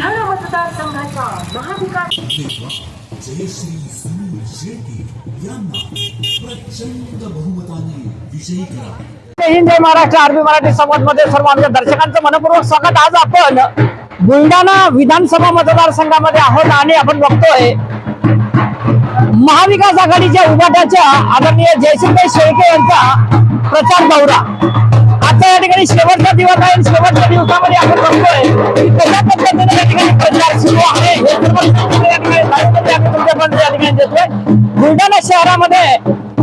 मतदारसंघाचा महाविकास जयश्री सुनील शेट्टी यांना प्रचंड बहुमताने विजयी करा हिंद जय महाराष्ट्र. आर्मी मराठी संवादमध्ये सर्व आमच्या दर्शकांचं मनपूर्वक स्वागत. आज आपण बुलढाणा विधानसभा मतदारसंघामध्ये आहोत आणि आपण बघतोय महाविकास आघाडीच्या उभाट्याच्या आदरणीय जयसिंगभाई शेळके यांचा प्रचार दौरा. आता या ठिकाणी शेवटचा दिवस आहे शेवटच्या दिवसामध्ये आपण बघतोय की कशा या ठिकाणी देतोय बुलढाणा शहरामध्ये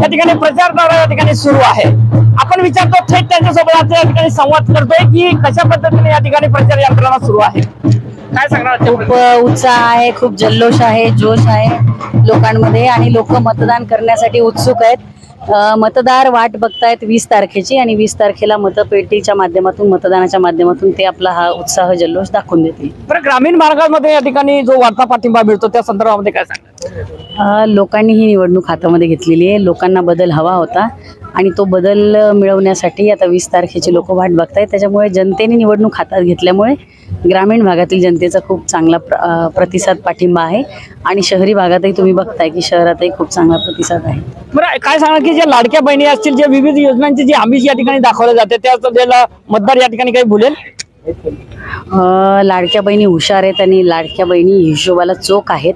या ठिकाणी प्रचार दौरा या ठिकाणी सुरू आहे. आपण विचारतो थेट त्यांच्यासोबत आज या ठिकाणी संवाद करतोय की कशा पद्धतीने या ठिकाणी प्रचार यंत्रणा सुरू आहे? काय सांगणार खूप उत्साह आहे खूप जल्लोष आहे जोश आहे लोकांमध्ये आणि लोक मतदान करण्यासाठी उत्सुक आहेत. मतदार वाट बघतायत वीस तारखेची आणि वीस तारखेला मतपेटीच्या माध्यमातून मतदानाच्या माध्यमातून ते आपला हा उत्साह जल्लोष दाखवून देतील. बरं ग्रामीण भागामध्ये या ठिकाणी जो वाढता पाठिंबा मिळतो त्या संदर्भामध्ये काय अ, लोकांनी ही निवडणूक हातामध्ये घेतलेली आहे. लोकांना बदल हवा होता आणि तो बदल मिळवण्यासाठी आता वीस तारखेची लोक वाट बघतायत. त्याच्यामुळे जनतेने निवडणूक हातात घेतल्यामुळे ग्रामीण भागातील जनतेचा खूप चांगला प्र प्रतिसाद पाठिंबा आहे. आणि शहरी भागातही तुम्ही बघताय की शहरातही खूप चांगला प्रतिसाद आहे. बरं काय सांगणार की जे लाडक्या बहिणी असतील जे विविध योजनांची जी आमिष या ठिकाणी दाखवले जाते त्या त्याला मतदार या ठिकाणी काही भुलेल लाडक्या बहिणी हुशार आहेत आणि लाडक्या बहिणी हिशोबाला चोख आहेत.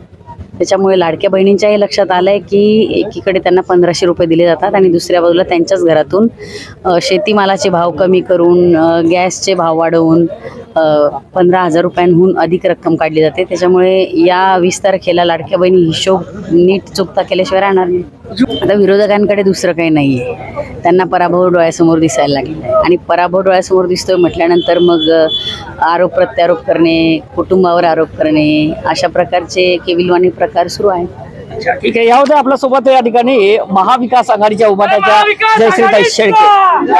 त्याच्यामुळे लाडक्या बहिणींच्याही लक्षात आलं आहे की एकीकडे त्यांना पंधराशे रुपये दिले जातात आणि दुसऱ्या बाजूला त्यांच्याच घरातून शेतीमालाचे भाव कमी करून गॅसचे भाव वाढवून पंधरा हजार रुपयांहून अधिक रक्कम काढली जाते. त्याच्यामुळे या वीस तारखेला लाडक्या बहिणी हिशोब नीट चुकता केल्याशिवाय राहणार नाही. आता विरोधकांकडे दुसरं काही नाही आहे त्यांना पराभव डोळ्यासमोर दिसायला लागलेला आहे. आणि पराभव डोळ्यासमोर दिसतोय म्हटल्यानंतर मग आरोप प्रत्यारोप करणे कुटुंबावर आरोप करणे अशा प्रकारचे केविलवाणी प्रकार सुरू आहेत. ठीक आहे. या होत्या आपल्यासोबत या ठिकाणी महाविकास आघाडीच्या उभाट्याच्या जयश्रीताई शेळके.